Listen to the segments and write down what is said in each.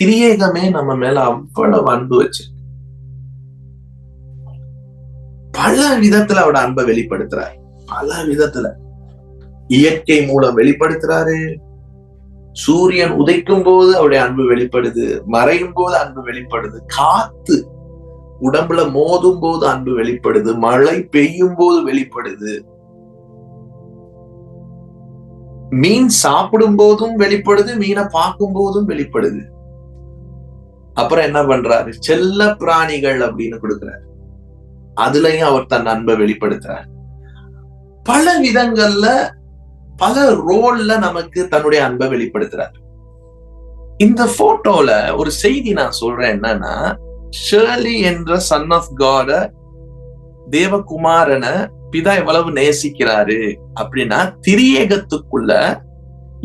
திரியேகமே நம்ம மேல அவ்வளவு அன்பு வச்சு பல விதத்துல அவட அன்பை வெளிப்படுத்துறாரு. பல விதத்துல. இயற்கை மூலம் வெளிப்படுத்துறாரு. சூரியன் உதைக்கும் போது அவருடைய அன்பு வெளிப்படுது. மறையும் போது அன்பு வெளிப்படுது. காத்து உடம்புல மோதும் போது அன்பு வெளிப்படுது. மழை பெய்யும் போது வெளிப்படுது. மீன் சாப்பிடும் போதும் வெளிப்படுது. மீனை பார்க்கும் போதும் வெளிப்படுது. அப்புறம் என்ன பண்றாரு? செல்ல பிராணிகள் அப்படின்னு கொடுக்குறாரு. அதுலயும் அவர் தன் அன்பை வெளிப்படுத்துறார். பல விதங்கள்ல பல ரோல்ல நமக்கு தன்னுடைய அன்பை வெளிப்படுத்துறார். இந்த போட்டோல ஒரு செய்தி நான் சொல்றேன் என்னன்னா ஷேர்லி என்ற சன் ஆஃப் காட தேவகுமாரனை பிதா எவ்வளவு நேசிக்கிறாரு அப்படின்னா திரியேகத்துக்குள்ள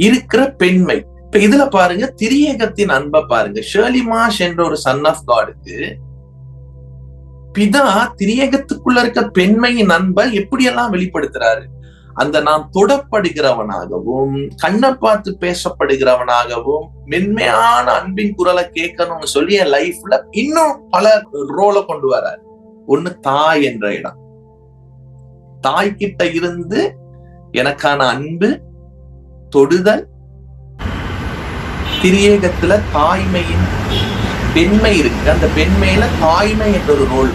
இருக்கிற பெண்மை இப்ப இதுல பாருங்க திரியேகத்தின் அன்பை பாருங்க. ஷேலிமாஷ் என்ற ஒரு சன் ஆஃப் காடுக்கு பிதா திரியேகத்துக்குள்ள இருக்க பெண்மையின் அன்பை எப்படியெல்லாம் வெளிப்படுத்துறாரு? அந்த நான் தொடப்படுகிறவனாகவும் கண்ணை பார்த்து பேசப்படுகிறவனாகவும் மென்மையான அன்பின் குரலை கேட்கணும்னு சொல்லி என் லைஃப்ல இன்னும் பல ரோலை கொண்டு வராரு. ஒண்ணு தாய் என்ற இடம். தாய் கிட்ட இருந்து எனக்கான அன்பு தொடுதல் திரியேகத்துல தாய்மையின் பெண்மை இருக்கு. அந்த பெண்மையில தாய்மை என்ற ஒரு ரோல்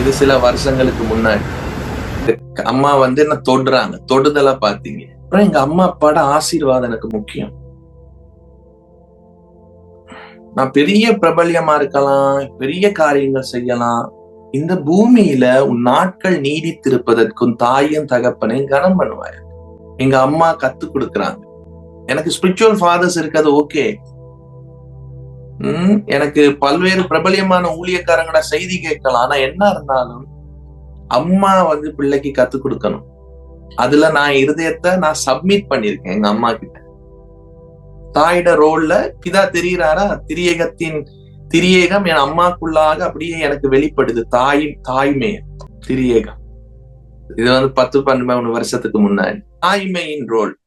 இது சில வருஷங்களுக்கு முன்னாடி. அம்மா வந்து என்ன தொடுறாங்க? தொடுதலா பாத்தீங்க அப்புறம் எங்க அம்மா அப்பாட ஆசீர்வாதம் எனக்கு முக்கியம். நான் பெரிய பிரபல்யமா இருக்கலாம் பெரிய காரியங்கள் செய்யலாம். இந்த பூமியில உன் நாட்கள் நீடித்திருப்பதற்கும் தாயும் தகப்பனையும் கனம் பண்ணுவாய் எங்க அம்மா கத்து கொடுக்குறாங்க. எனக்கு ஸ்பிரிச்சுவல் ஃபாதர்ஸ் இருக்கிறது ஓகே உம் எனக்கு பல்வேறு பிரபலியமான ஊழியக்காரங்களோட செய்தி கேட்கலாம். ஆனா என்ன இருந்தாலும் அம்மா வந்து பிள்ளைக்கு கத்து கொடுக்கணும். அதுல நான் இருதயத்தை நான் சப்மிட் பண்ணிருக்கேன் எங்க அம்மா கிட்ட. தாயிட ரோல்ல பிதா தெரிகிறாரா திரியேகத்தின் திரியேகம் என் அம்மாக்குள்ளாக அப்படியே எனக்கு வெளிப்படுது. தாயின் தாய்மே திரியேகம். இது வந்து பத்து பன்னெண்டு வருஷத்துக்கு முன்னாடி. தாய்மையின் ரோல்.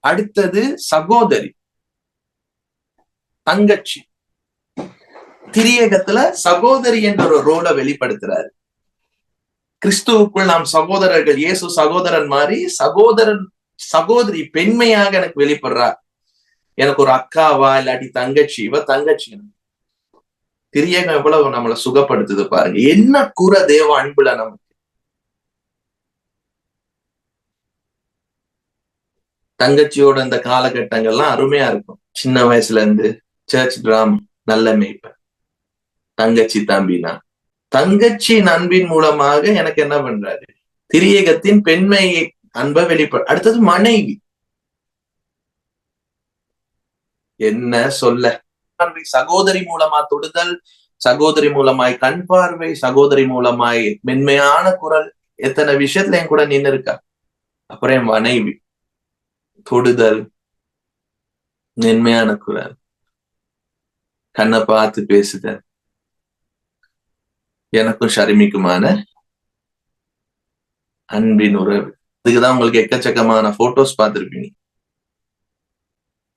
அடுத்தது சகோதரி. தங்கச்சி. திரியகத்துல சகோதரி என்ற ஒரு ரோலை வெளிப்படுத்துறாரு. கிறிஸ்துவுக்குள் நாம் சகோதரர்கள் இயேசு சகோதரன் மாதிரி சகோதரன் சகோதரி பெண்மையாக எனக்கு வெளிப்படுறா. எனக்கு ஒரு அக்காவா இல்லாட்டி தங்கச்சி இவ தங்கச்சி. திரியகம் எவ்வளவு நம்மளை சுகப்படுத்துது பாருங்க. என்ன கூற தேவ அன்புல நமக்கு தங்கச்சியோட இந்த காலகட்டங்கள்லாம் அருமையா இருக்கும். சின்ன வயசுல இருந்து சர்ச் டிராம் நல்ல மேய்ப்ப. தங்கச்சி தம்பினா. தங்கச்சி அன்பின் மூலமாக எனக்கு என்ன பண்றாரு? திரியகத்தின் பெண்மை அன்பை வெளிப்பட அடுத்தது மனைவி. என்ன சொல்ல? சகோதரி மூலமா தொடுதல் சகோதரி மூலமாய் கண் பார்வை சகோதரி மூலமாய் மென்மையான குரல். எத்தனை விஷயத்துல என் கூட நின்று இருக்கா அப்புறம் என் மனைவி. தொடுதல் மென்மையான குரல் கண்ணை பார்த்து பேசுதல். எனக்கும் ஷர்மிக்குமான அன்பின் உறவு. இதுக்குதான் உங்களுக்கு எக்கச்சக்கமான போட்டோஸ் பார்த்திருப்பீங்க.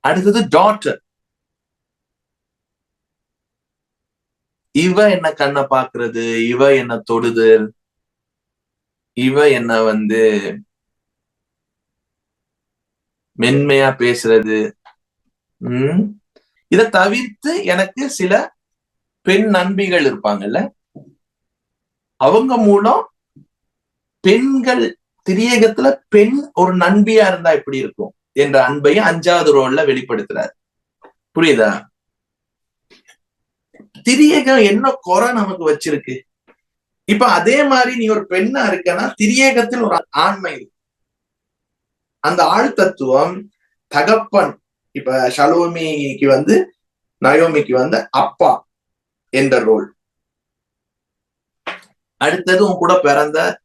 அடுத்தது டாட்டர் இவ என்ன கண்ணை பாக்குறது இவ என்ன தொடுதல் இவ என்ன வந்து மென்மையா பேசுறது. உம் இத தவிர்த்து எனக்கு சில பெண் நண்பிகள் இருப்பாங்கல்ல? அவங்க மூலம் பெண்கள் திரியகத்துல பெண் ஒரு நண்பியா இருந்தா எப்படி இருக்கும்? என்ற அன்பையும் அஞ்சாவது ரோல்ல வெளிப்படுத்துறாரு. புரியுதா? திரியகம் என்ன குறை நமக்கு வச்சிருக்கு? இப்ப அதே மாதிரி நீ ஒரு பெண்ணா இருக்கனா திரியகத்தில் ஒரு ஆண்மை இருக்கு. அந்த ஆள் தத்துவம் தகப்பன் இப்ப ஷலோமிக்கு வந்து நயோமிக்கு வந்து அப்பா என்ற ரோல். அடுத்தது உன் கூட பிறந்த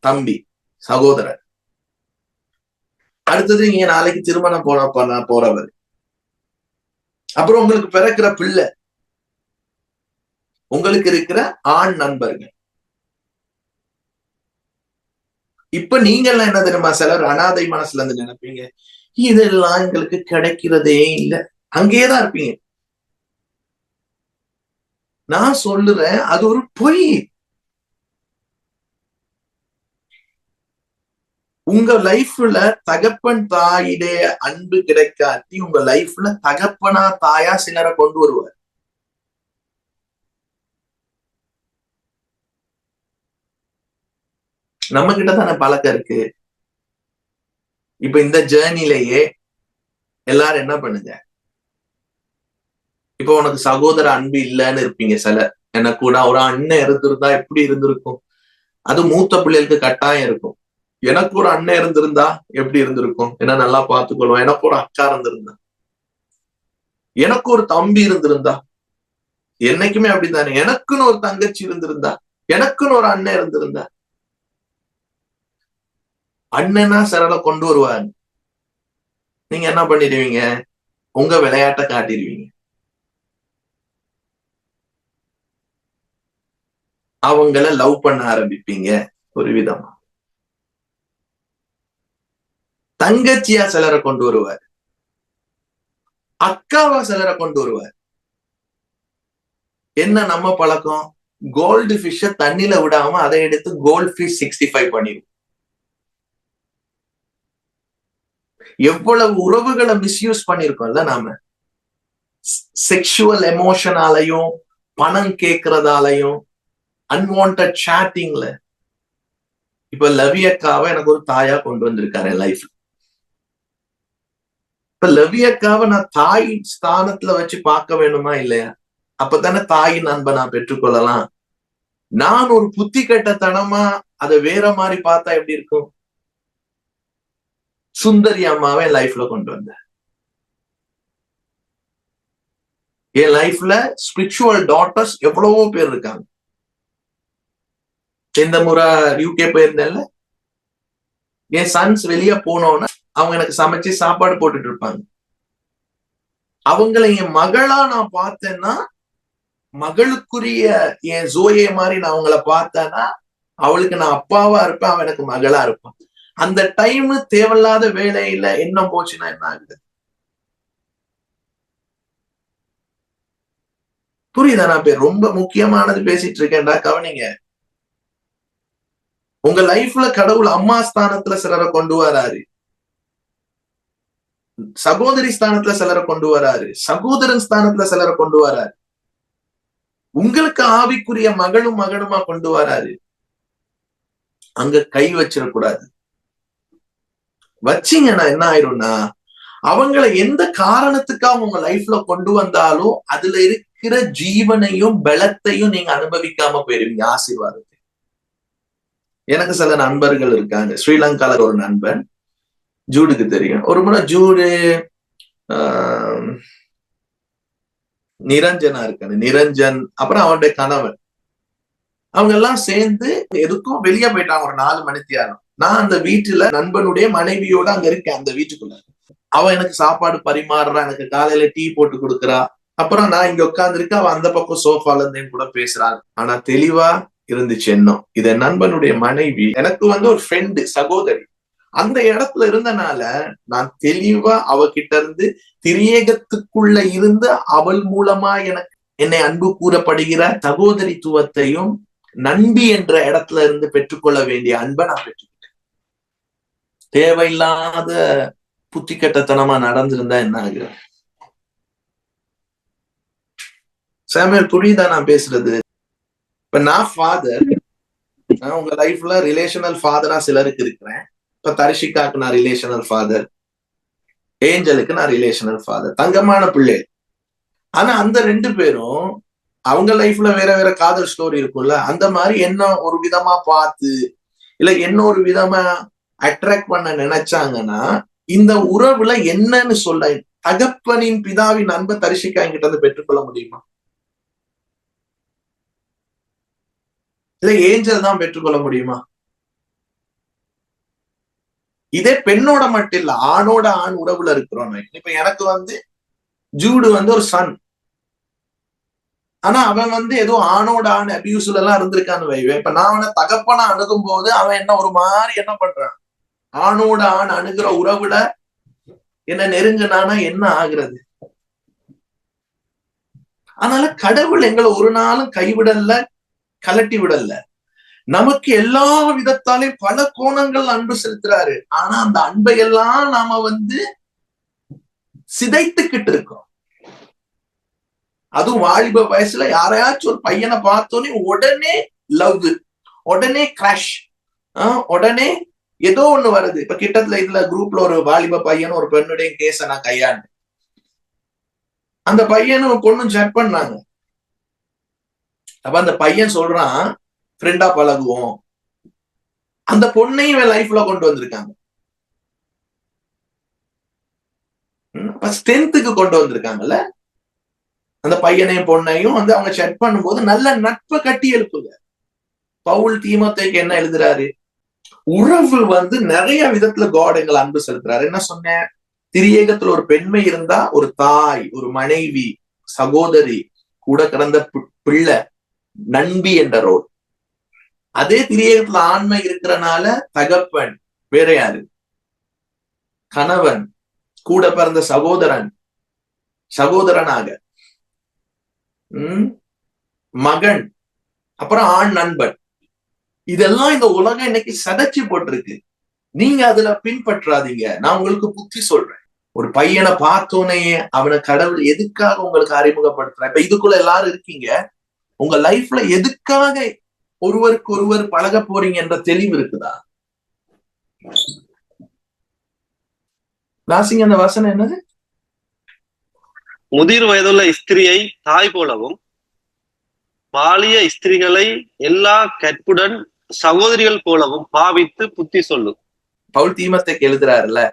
தம்பி சகோதரர். அடுத்தது நீங்க நாளைக்கு திருமணம் போன பண்ண போறவர். அப்புறம் உங்களுக்கு பிறக்கிற பிள்ளை. உங்களுக்கு இருக்கிற ஆண் நண்பர்கள். இப்ப நீங்க எல்லாம் என்ன தெரியுமா சிலர் அனாதை மனசுல இருந்து நினைப்பீங்க. இதெல்லாம் எங்களுக்கு கிடைக்கிறதே இல்லை. அங்கேயேதான் இருப்பீங்க. நான் சொல்லுறேன் அது ஒரு பொய். உங்க லைஃப்ல தகப்பன் தாயிடைய அன்பு கிடைக்காட்டி உங்க லைஃப்ல தகப்பனா தாயா சிலரை கொண்டு வருவார். நம்ம கிட்ட தானே பழக்கம் இருக்கு? இப்ப இந்த ஜேர்னிலேயே எல்லாரும் என்ன பண்ணுங்க? இப்ப உனக்கு சகோதர அன்பு இல்லைன்னு இருப்பீங்க சில எனக்கு கூட ஒரு அண்ணன் இருந்திருந்தா எப்படி இருந்திருக்கும்? அது மூத்த பிள்ளைகளுக்கு கட்டாயம் இருக்கும். எனக்கு ஒரு அண்ணன் இருந்திருந்தா எப்படி இருந்திருக்கும்? என்ன நல்லா பார்த்துக்கொள்வோம் எனக்கு ஒரு அக்கா இருந்திருந்தா. எனக்கு ஒரு தம்பி இருந்திருந்தா. என்னைக்குமே அப்படித்தானே. எனக்குன்னு ஒரு தங்கச்சி இருந்திருந்தா. எனக்குன்னு ஒரு அண்ணன் இருந்திருந்தா. அண்ணனா சரள கொண்டு வருவாங்க நீங்க என்ன பண்ணிடுவீங்க? உங்க விளையாட்ட காட்டிடுவீங்க. அவங்கள லவ் பண்ண ஆரம்பிப்பீங்க ஒரு விதமா. தங்கச்சியா சிலரை கொண்டு வருவார். அக்காவா சிலரை கொண்டு வருவார். என்ன நம்ம பழக்கம்? கோல்டு ஃபிஷ்ஷ தண்ணியில விடாம அதை எடுத்து கோல்டு ஃபிஷ் சிக்ஸ்டி ஃபைவ் பண்ணிடுவோம் எவ்வளவு உறவுகளை மிஸ்யூஸ் பண்ணிருக்கோம்ல நாம? செக்ஷுவல் எமோஷனாலையும் பணம் கேட்கறதாலையும் அன்வான்ட் சாட்டிங்ல இப்ப லவியக்காவை எனக்கு ஒரு தாயா கொண்டு வந்திருக்காரு என் லைஃப்ல இப்ப லவியக்காவை நான் தாய் ஸ்தானத்துல வச்சு பார்க்க வேணுமா இல்லையா? அப்பதானே தாயின் அன்பை நான் பெற்றுக்கொள்ளலாம். நான் ஒரு புத்தி கட்டத்தனமா அதை வேற மாதிரி பார்த்தா எப்படி இருக்கும்? சுந்தரி அம்மாவை என் லைஃப்ல கொண்டு வந்தேன் என் லைஃப்ல ஸ்பிரிச்சுவல் டாட்டர்ஸ் எவ்வளவோ பேர் இருக்காங்க. இந்த முறை யூகே போயிருந்தேன்ல. என் சன்ஸ் வெளியே போனோன்னா அவங்க எனக்கு சமைச்சு சாப்பாடு போட்டுட்டு இருப்பாங்க. அவங்கள என் மகளா நான் பார்த்தேன்னா மகளுக்குரிய என் ஜோயே மாதிரி நான் அவங்கள பார்த்தேன்னா அவளுக்கு நான் அப்பாவா இருப்பேன் அவன் எனக்கு மகளா இருப்பான். அந்த டைம் தேவையில்லாத வேலையில என்ன போச்சுன்னா என்ன ஆகுது? புரியுதா நான் பேர் ரொம்ப முக்கியமானது பேசிட்டு இருக்கேன்டா கவனிங்க. உங்க லைஃப்ல கடவுள் அம்மா ஸ்தானத்துல சிலரை கொண்டு வராரு. சகோதரி ஸ்தானத்துல சிலரை கொண்டு வராரு. சகோதரன் ஸ்தானத்துல சிலரை கொண்டு வராரு. உங்களுக்கு ஆவிக்குரிய மகளும் மகனுமா கொண்டு வராரு. அங்க கை வச்சிடக்கூடாது. வச்சீங்கன்னா என்ன ஆயிரும்னா அவங்கள எந்த காரணத்துக்காக உங்க லைஃப்ல கொண்டு வந்தாலும் அதுல இருக்கிற ஜீவனையும் பலத்தையும் நீங்க அனுபவிக்காம போயிருவீங்க ஆசீர்வாதத்தை. எனக்கு சில நண்பர்கள் இருக்காங்க. ஸ்ரீலங்கால ஒரு நண்பன் ஜூடுக்கு தெரியும். ஒரு முறை ஜூடு நிரஞ்சனா இருக்காரு. நிரஞ்சன் அப்புறம் அவனுடைய கணவன். அவங்க எல்லாம் சேர்ந்து எதுக்கும் வெளியே போயிட்டாங்க. ஒரு நாலு மணித்தியாரம் நான் அந்த வீட்டுல நண்பனுடைய மனைவியோட அங்க இருக்கேன் அந்த வீட்டுக்குள்ள. அவ எனக்கு சாப்பாடு பரிமாறுறா எனக்கு காலையில டீ போட்டு கொடுக்குறா. அப்புறம் நான் இங்க உட்காந்துருக்க அவ அந்த பக்கம் சோஃபால இருந்தேன் கூட பேசுறாரு. ஆனா தெளிவா இருந்துச்சு எண்ணம். இது நண்பனுடைய மனைவி எனக்கு வந்து ஒரு ஃப்ரெண்டு சகோதரி. அந்த இடத்துல இருந்தனால நான் தெளிவா அவகிட்ட இருந்து திரியேகத்துக்குள்ள இருந்து அவள் மூலமா எனக்கு என்னை அன்பு கூறப்படுகிற சகோதரித்துவத்தையும் நண்பி என்ற இடத்துல இருந்து பெற்றுக்கொள்ள வேண்டிய அன்பை நான் பெற்றுக்கிட்டேன் தேவையில்லாத புத்தி கட்டத்தனமா நடந்திருந்தா என்ன ஆகுது சாமியல் புரியுதா நான் பேசுறது. இப்ப நான் ஃபாதர் நான் உங்க லைஃப்ல ரிலேஷனல் ஃபாதரா சிலருக்கு இருக்கிறேன். இப்ப தரிஷிகாக்கு நான் ரிலேஷனல் ஃபாதர் ஏஞ்சலுக்கு நான் ரிலேஷனல் ஃபாதர் தங்கமான பிள்ளை. ஆனா அந்த ரெண்டு பேரும் அவங்க லைஃப்ல வேற வேற காதல் ஸ்டோரி இருக்கும்ல அந்த மாதிரி என்ன ஒரு விதமா பார்த்து இல்ல என்ன ஒரு விதமா அட்ராக்ட் பண்ண நினைச்சாங்கன்னா இந்த உறவுல என்னன்னு சொல்ல தகப்பனின் பிதாவின் அன்பை தரிசிக்கா என்கிட்ட இருந்து பெற்றுக்கொள்ள முடியுமா? இல்ல ஏஞ்சல் தான் பெற்றுக்கொள்ள முடியுமா? இதே பெண்ணோட மட்டும் இல்ல ஆணோட ஆண் உறவுல இருக்கிறோம். இப்ப எனக்கு வந்து ஜூடு வந்து ஒரு சன் ஆனா அவன் வந்து ஏதோ ஆணோட ஆண் அபியூஸ்ல எல்லாம் இருந்திருக்கான்னு வைவேன் இப்ப நான் அவனை தகப்பனா அணுகும் போது அவன் என்ன ஒரு மாதிரி என்ன பண்றான்? ஆணோட ஆண் அணுகிற உறவுல என்ன நெருங்கினானா என்ன ஆகுறது? அதனால கடவுள் எங்களை ஒரு நாளும் கைவிடல கலட்டி விடல. நமக்கு எல்லா விதத்தாலையும் பல கோணங்கள் அன்பு செலுத்துறாரு. ஆனா அந்த அன்பை எல்லாம் நாம வந்து சிதைத்துக்கிட்டு இருக்கோம். அதுவும் வாலிப வயசுல யாரையாச்சும் ஒரு பையனை பார்த்தோன்னே உடனே லவ் உடனே கிராஷ் உடனே ஏதோ ஒண்ணு வருது. இப்ப கிட்டத்துல இதுல குரூப்ல ஒரு வாலிப பையனும் ஒரு பெண்ணுடைய கேஸ நான் கையாண்டு அந்த பையனும் பொண்ணும் செக் பண்ணாங்க. அப்ப அந்த பையன் சொல்றான் ஃப்ரெண்டா பழகுவோம். அந்த பொண்ணையும் இவன் லைஃப்ல கொண்டு வந்திருக்காங்க. ஸ்ட்ரென்த்துக்கு கொண்டு வந்திருக்காங்கல்ல? அந்த பையனையும் பொண்ணையும் வந்து அவங்க செக் பண்ணும்போது நல்ல நட்பை கட்டி எழுப்புங்க. பவுல் தீமத்தைக்கு என்ன எழுதுறாரு? உறவு வந்து நிறைய விதத்துல காட் எங்களை அன்பு செலுத்துறாரு. என்ன சொன்னேன்? திரியேகத்துல ஒரு பெண்மை இருந்தா ஒரு தாய் ஒரு மனைவி சகோதரி கூட கிடந்த பிள்ளை நண்பி என்ற ரோல் அதே திரியேகத்துல ஆண்மை இருக்கிறனால தகப்பன் வேற யாரு? கணவன் கூட பிறந்த சகோதரன் சகோதரனாக. உம் மகன் அப்புறம் ஆண் நண்பன். இதெல்லாம் இந்த உலகம் இன்னைக்கு சதைச்சு போட்டிருக்கு. நீங்க அதுல பின்பற்றாதீங்க. நான் உங்களுக்கு புத்தி சொல்றேன். ஒரு பையனை பார்த்தோன்னே அவனை கடவுள் எதுக்காக உங்களுக்கு அறிமுகப்படுத்துறேன் இப்ப இதுக்குள்ள எல்லாரும் இருக்கீங்க. உங்க லைஃப்ல எதுக்காக ஒருவருக்கு ஒருவர் பழக போறீங்க என்ற தெளிவு இருக்குதா? ராசிங்க அந்த வசனம் என்னது? முதிர் வயதுள்ள ஸ்திரியை தாய் போலவும் பாலிய ஸ்திரிகளை எல்லா கற்புடன் சகோதரிகள் போலவும் பாவித்து புத்தி சொல்லும் பவுல் தீமத்தை எழுதுறாருல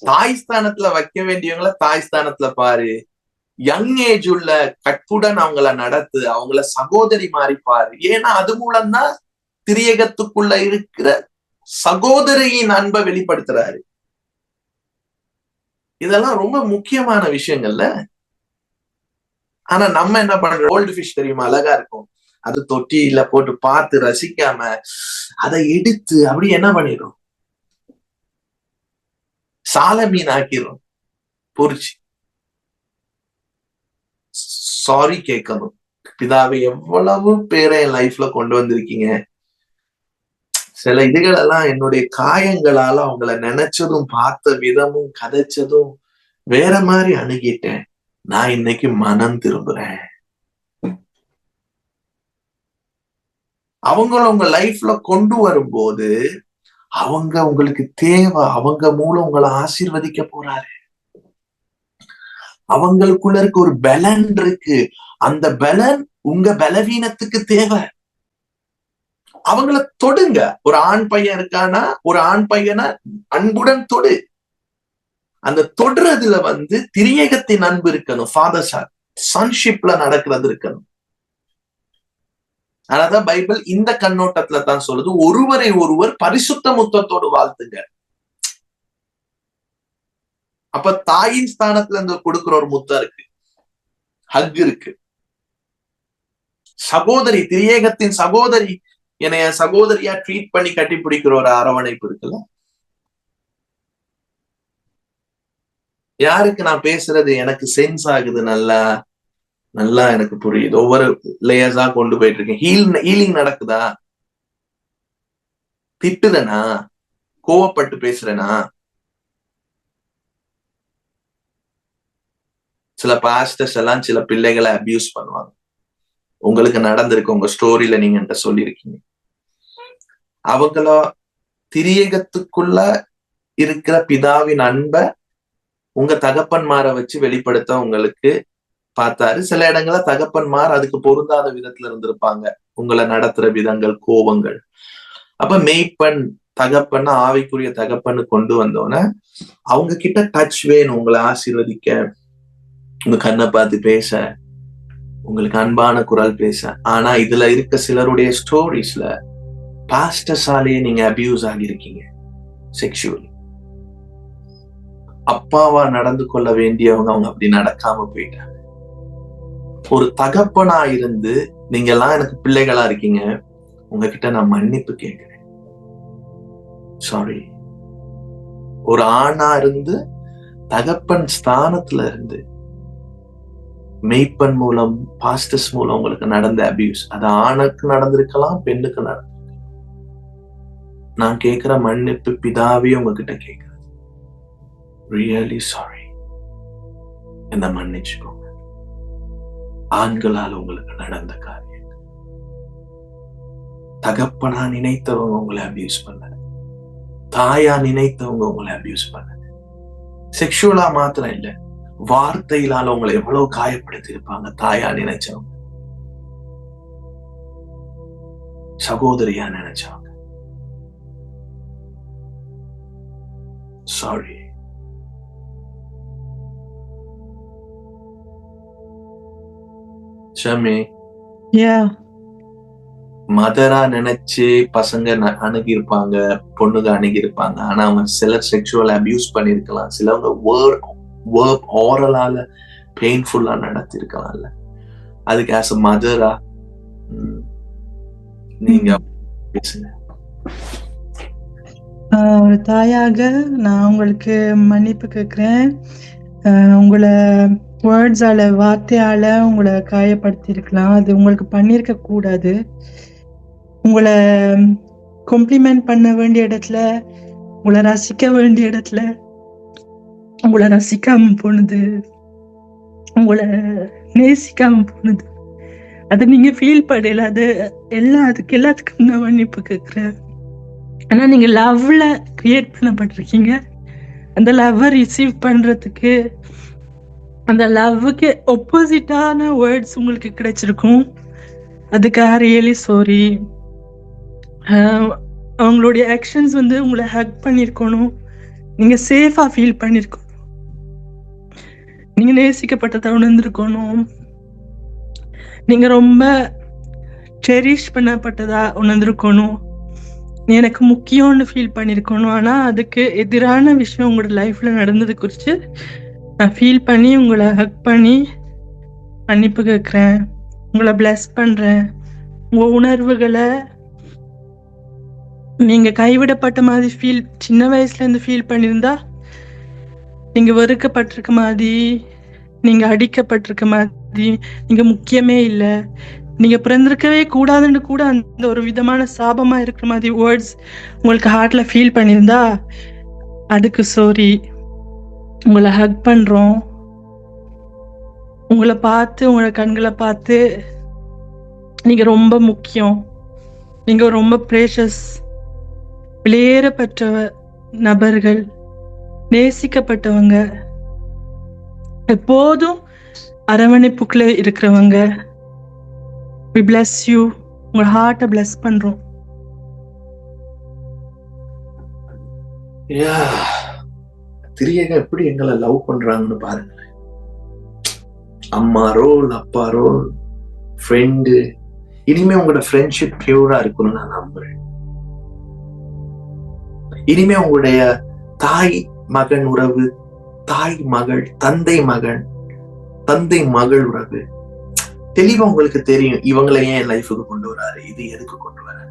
தாய் ஸ்தானத்துல வைக்க வேண்டியவங்கள தாய் ஸ்தானத்துல பாரு. யங் ஏஜ் உள்ள கற்புடன் அவங்கள நடத்து அவங்கள சகோதரி மாதிரி பாரு. ஏன்னா அது மூலம்தான் திரியகத்துக்குள்ள இருக்கிற சகோதரியின் அன்பை வெளிப்படுத்துறாரு. இதெல்லாம் ரொம்ப முக்கியமான விஷயங்கள்ல. ஆனா நம்ம என்ன பண்றோம்? ஓல்டு ஃபிஷ் தெரியுமா? அழகா இருக்கும். அது தொட்டியில போட்டு பார்த்து ரசிக்காம அதை எடுத்து அப்படி என்ன பண்ணிடும்? சால மீன் ஆக்கிரும். பொறிச்சு. சாரி கேட்கணும். பிதாவை எவ்வளவு பேரை என் லைஃப்ல கொண்டு வந்திருக்கீங்க? சில இதுகள் எல்லாம் என்னுடைய காயங்களால அவங்கள நினைச்சதும் பார்த்த விதமும் கதைச்சதும் வேற மாதிரி அணுகிட்டேன். நான் இன்னைக்கு மனம் திரும்புறேன். அவங்கள உங்க லைஃப்ல கொண்டு வரும்போது அவங்க உங்களுக்கு தேவை அவங்க மூலம் உங்களை ஆசீர்வதிக்க போறாரு. அவங்களுக்குள்ள இருக்க ஒரு பலன் இருக்கு. அந்த பலன் உங்க பலவீனத்துக்கு தேவை. அவங்கள தொடுங்க. ஒரு ஆண் பையன் இருக்கானா ஒரு ஆண் பையனை அன்புடன் தொடு. அந்த தொடுறதுல வந்து திரியகத்தின் அன்பு இருக்கணும். ஃபாதர் சார் சன்ஷிப்ல நடக்கிறது இருக்கணும். அதனாலதான் பைபிள் இந்த கண்ணோட்டத்துல தான் சொல்லுது. ஒருவரை ஒருவர் பரிசுத்த முத்தத்தோடு வாழ்த்துங்க. அப்ப தாயின் ஸ்தானத்துல இருந்து கொடுக்குற ஒரு முத்தம் இருக்கு. ஹக் இருக்கு. சகோதரி திரியேகத்தின் சகோதரி என்னைய சகோதரியா ட்ரீட் பண்ணி கட்டி பிடிக்கிற ஒரு அரவணைப்பு இருக்குல்ல? யாருக்கு நான் பேசுறது? எனக்கு சென்ஸ் ஆகுது நல்லா. நல்லா எனக்கு புரியுது. ஒவ்வொரு லேயர்ஸா கொண்டு போயிட்டு இருக்கேன் ஹீல் ஹீலிங் நடக்குதா? திட்டுதனா? கோவப்பட்டு பேசுறேனா? சில பாஸ்டர்ஸ் எல்லாம் சில பிள்ளைகளை அபியூஸ் பண்ணுவாங்க. உங்களுக்கு நடந்திருக்கு உங்க ஸ்டோரியில நீங்க என்கிட்ட சொல்லியிருக்கீங்க. அவங்கள திரியகத்துக்குள்ள இருக்கிற பிதாவின் அன்பை உங்க தகப்பன்மாரை வச்சு வெளிப்படுத்த உங்களுக்கு பார்த்தாரு. சில இடங்கள தகப்பன்மார் அதுக்கு பொருந்தாத விதத்துல இருந்திருப்பாங்க. உங்களை நடத்துற விதங்கள் கோபங்கள். அப்ப மெய்ப்பன் தகப்பன் ஆவிக்குரிய தகப்பன்னு கொண்டு வந்தோன்னே அவங்க கிட்ட டச் வேணும். உங்களை ஆசீர்வதிக்க. உங்க கண்ணை பார்த்து பேச. உங்களுக்கு அன்பான குரல் பேச. ஆனா இதுல இருக்க சிலருடைய ஸ்டோரிஸ்ல பாஸ்டர்ஸாலேயே நீங்க அபியூஸ் ஆகியிருக்கீங்க. செக்ஷுவலி அப்பாவா நடந்து கொள்ள வேண்டியவங்க அவங்க அப்படி நடக்காம போயிட்டாங்க. ஒரு தகப்பனா இருந்து நீங்க எல்லாம் எனக்கு பிள்ளைகளா இருக்கீங்க. உங்ககிட்ட நான் மன்னிப்பு கேட்கிறேன். சாரி ஒரு ஆணா இருந்து தகப்பன் ஸ்தானத்துல இருந்து மெய்ப்பன் மூலம் பாஸ்டர்ஸ் மூலம் உங்களுக்கு நடந்த அபியூஸ் அது ஆணுக்கு நடந்திருக்கலாம் பெண்ணுக்கு நடந்திருக்கலாம். நான் கேட்கிற மன்னிப்பு பிதாவே உங்ககிட்ட கேட்கிறேன் ரியலி சாரி என்ன மன்னிச்சுக்கோங்க. ஆண்களால் உங்களுக்கு நடந்த காரியம். தகப்பனா நினைத்தவங்க உங்களை அபியூஸ் பண்ண தாயா நினைத்தவங்க உங்களை அபியூஸ் பண்ண செக்ஷுவலா மாத்திரம் இல்ல. வார்த்தையிலால உங்களை எவ்வளவு காயப்படுத்தி இருப்பாங்க தாயா நினைச்சவங்க. சகோதரியா நினைச்சவங்க. சாரி ஷமி. மதரா நினைச்சு பசங்க அணுகியிருப்பாங்க பொண்ணுங்க அணுகியிருப்பாங்க. ஆனா அவங்க சிலர் செக்ஷுவல் அபியூஸ் பண்ணிருக்கலாம் சிலவங்க வேர்ட் வேர்ப் ஓரலால பெயின்ஃபுல்லா நடத்திருக்கலாம்ல அதுக்கு ஆஸ் அ மதரா நீங்க பேசுங்க. ஒரு தாயாக நான் உங்களுக்கு மன்னிப்பு கேட்குறேன். உங்களை வேர்ட்ஸால வார்த்தையால உங்களை காயப்படுத்தியிருக்கலாம் அது உங்களுக்கு பண்ணியிருக்க கூடாது. உங்களை காம்ப்ளிமெண்ட் பண்ண வேண்டிய இடத்துல உங்களை ரசிக்க வேண்டிய இடத்துல உங்களை ரசிக்காம போனது உங்களை நேசிக்காம போனது அதை நீங்க ஃபீல் பண்ணல. அது எல்லா அதுக்கு எல்லாத்துக்கும் நான் மன்னிப்பு கேட்குறேன் ஆனா நீங்க லவ்ல கிரியேட் பண்ணப்பட்டிருக்கீங்க. அந்த லவ்வை ரிசீவ் பண்றதுக்கு அந்த லவ்வுக்கு ஒப்போசிட்டான வேர்ட்ஸ் உங்களுக்கு கிடைச்சிருக்கும். அதுக்காக ரியலி சாரி அவங்களுடைய ஆக்ஷன்ஸ் வந்து உங்களை ஹக் பண்ணியிருக்கணும் நீங்கள் சேஃபாக ஃபீல் பண்ணியிருக்கணும் நீங்கள் நேசிக்கப்பட்டதை உணர்ந்திருக்கணும். நீங்கள் ரொம்ப செரிஷ் பண்ணப்பட்டதா உணர்ந்திருக்கணும். எனக்கு முக்கியம்னு ஃபீல் பண்ணியிருக்கணும் ஆனால் அதுக்கு எதிரான விஷயம் உங்களோட லைஃப்பில் நடந்தது குறித்து நான் ஃபீல் பண்ணி உங்களை ஹக் பண்ணி மன்னிப்பு கேட்குறேன். உங்களை பிளஸ் பண்ணுறேன் உங்கள் உணர்வுகளை நீங்கள் கைவிடப்பட்ட மாதிரி ஃபீல் சின்ன வயசுலேருந்து ஃபீல் பண்ணியிருந்தா நீங்கள் வெறுக்கப்பட்டிருக்க மாதிரி நீங்கள் அடிக்கப்பட்டிருக்க மாதிரி நீங்கள் முக்கியமே இல்லை. நீங்கள் பிறந்திருக்கவே கூடாதுன்னு கூட அந்த ஒரு விதமான சாபமாக இருக்கிற மாதிரி வேர்ட்ஸ் உங்களுக்கு ஹார்ட்டில் ஃபீல் பண்ணியிருந்தா அதுக்கு சாரி உங்களை ஹக் பண்ணுறோம் உங்களை பார்த்து உங்களோட கண்களை பார்த்து நீங்கள் ரொம்ப முக்கியம். நீங்கள் ரொம்ப ப்ரேஷஸ் வெளியேறப்பட்ட நபர்கள் நேசிக்கப்பட்டவங்க எப்போதும் அரவணைப்புக்குள்ளே இருக்கிறவங்க. வி பிளஸ் யூ உங்கள் ஹார்ட்டை பிளஸ் பண்ணுறோம் Yeah. திரியக எப்படி எங்களை லவ் பண்றாங்கன்னு பாருங்களேன். அம்மா ரோல் அப்பா ரோல் ஃப்ரெண்டு இனிமே உங்களோட ஃப்ரெண்ட்ஷிப் பியூரா இருக்கணும்னு நான் நம்புறேன். இனிமே உங்களுடைய தாய் மகன் உறவு தாய் மகள் தந்தை மகன் தந்தை மகள் உறவு தெளிவா உங்களுக்கு தெரியும் இவங்களை ஏன் லைஃபுக்கு கொண்டு வராரு இது எதுக்கு கொண்டு வராரு?